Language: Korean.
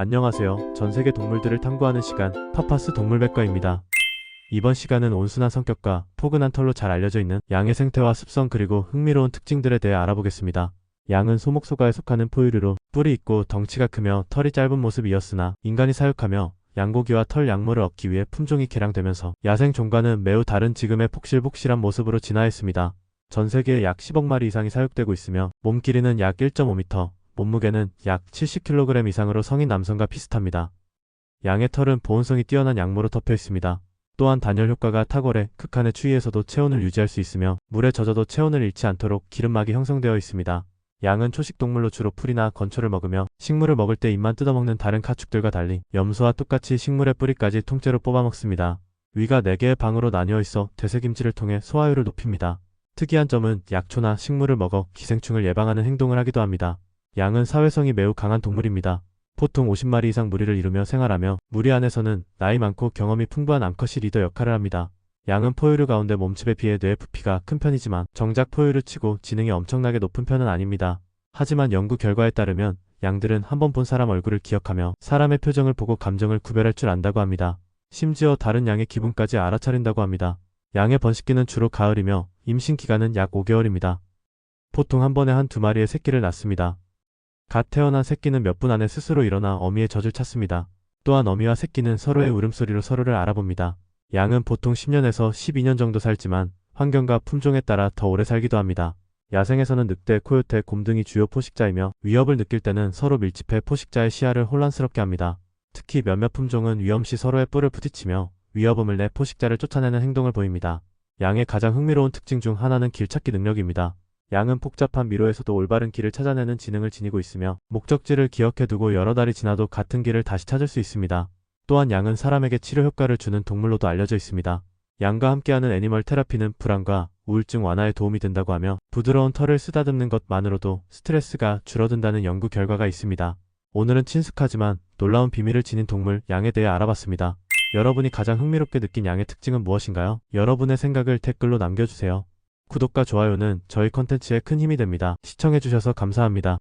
안녕하세요. 전 세계 동물들을 탐구하는 시간, 파파스 동물백과입니다. 이번 시간은 온순한 성격과 포근한 털로 잘 알려져 있는 양의 생태와 습성 그리고 흥미로운 특징들에 대해 알아보겠습니다. 양은 소목소가에 속하는 포유류로 뿔이 있고 덩치가 크며 털이 짧은 모습이었으나 인간이 사육하며 양고기와 털 약물을 얻기 위해 품종이 개량되면서 야생 종과는 매우 다른 지금의 폭실폭실한 모습으로 진화했습니다. 전 세계에 약 10억 마리 이상이 사육되고 있으며 몸 길이는 약 1.5m, 몸무게는 약 70kg 이상으로 성인 남성과 비슷합니다. 양의 털은 보온성이 뛰어난 양모로 덮여 있습니다. 또한 단열 효과가 탁월해 극한의 추위에서도 체온을 유지할 수 있으며 물에 젖어도 체온을 잃지 않도록 기름막이 형성되어 있습니다. 양은 초식 동물로 주로 풀이나 건초를 먹으며 식물을 먹을 때 입만 뜯어먹는 다른 가축들과 달리 염소와 똑같이 식물의 뿌리까지 통째로 뽑아먹습니다. 위가 4개의 방으로 나뉘어 있어 되새김질을 통해 소화율을 높입니다. 특이한 점은 약초나 식물을 먹어 기생충을 예방하는 행동을 하기도 합니다. 양은 사회성이 매우 강한 동물입니다. 보통 50마리 이상 무리를 이루며 생활하며 무리 안에서는 나이 많고 경험이 풍부한 암컷이 리더 역할을 합니다. 양은 포유류 가운데 몸집에 비해 뇌 부피가 큰 편이지만 정작 포유류 치고 지능이 엄청나게 높은 편은 아닙니다. 하지만 연구 결과에 따르면 양들은 한 번 본 사람 얼굴을 기억하며 사람의 표정을 보고 감정을 구별할 줄 안다고 합니다. 심지어 다른 양의 기분까지 알아차린다고 합니다. 양의 번식기는 주로 가을이며 임신 기간은 약 5개월입니다. 보통 한 번에 한 두 마리의 새끼를 낳습니다. 갓 태어난 새끼는 몇 분 안에 스스로 일어나 어미의 젖을 찾습니다. 또한 어미와 새끼는 서로의 울음소리로 서로를 알아봅니다. 양은 보통 10년에서 12년 정도 살지만 환경과 품종에 따라 더 오래 살기도 합니다. 야생에서는 늑대, 코요테, 곰 등이 주요 포식자이며 위협을 느낄 때는 서로 밀집해 포식자의 시야를 혼란스럽게 합니다. 특히 몇몇 품종은 위험시 서로의 뿔을 부딪히며 위협음을 내 포식자를 쫓아내는 행동을 보입니다. 양의 가장 흥미로운 특징 중 하나는 길찾기 능력입니다. 양은 복잡한 미로에서도 올바른 길을 찾아내는 지능을 지니고 있으며 목적지를 기억해두고 여러 달이 지나도 같은 길을 다시 찾을 수 있습니다. 또한 양은 사람에게 치료 효과를 주는 동물로도 알려져 있습니다. 양과 함께하는 애니멀 테라피는 불안과 우울증 완화에 도움이 된다고 하며 부드러운 털을 쓰다듬는 것만으로도 스트레스가 줄어든다는 연구 결과가 있습니다. 오늘은 친숙하지만 놀라운 비밀을 지닌 동물 양에 대해 알아봤습니다. 여러분이 가장 흥미롭게 느낀 양의 특징은 무엇인가요? 여러분의 생각을 댓글로 남겨주세요. 구독과 좋아요는 저희 컨텐츠에 큰 힘이 됩니다. 시청해주셔서 감사합니다.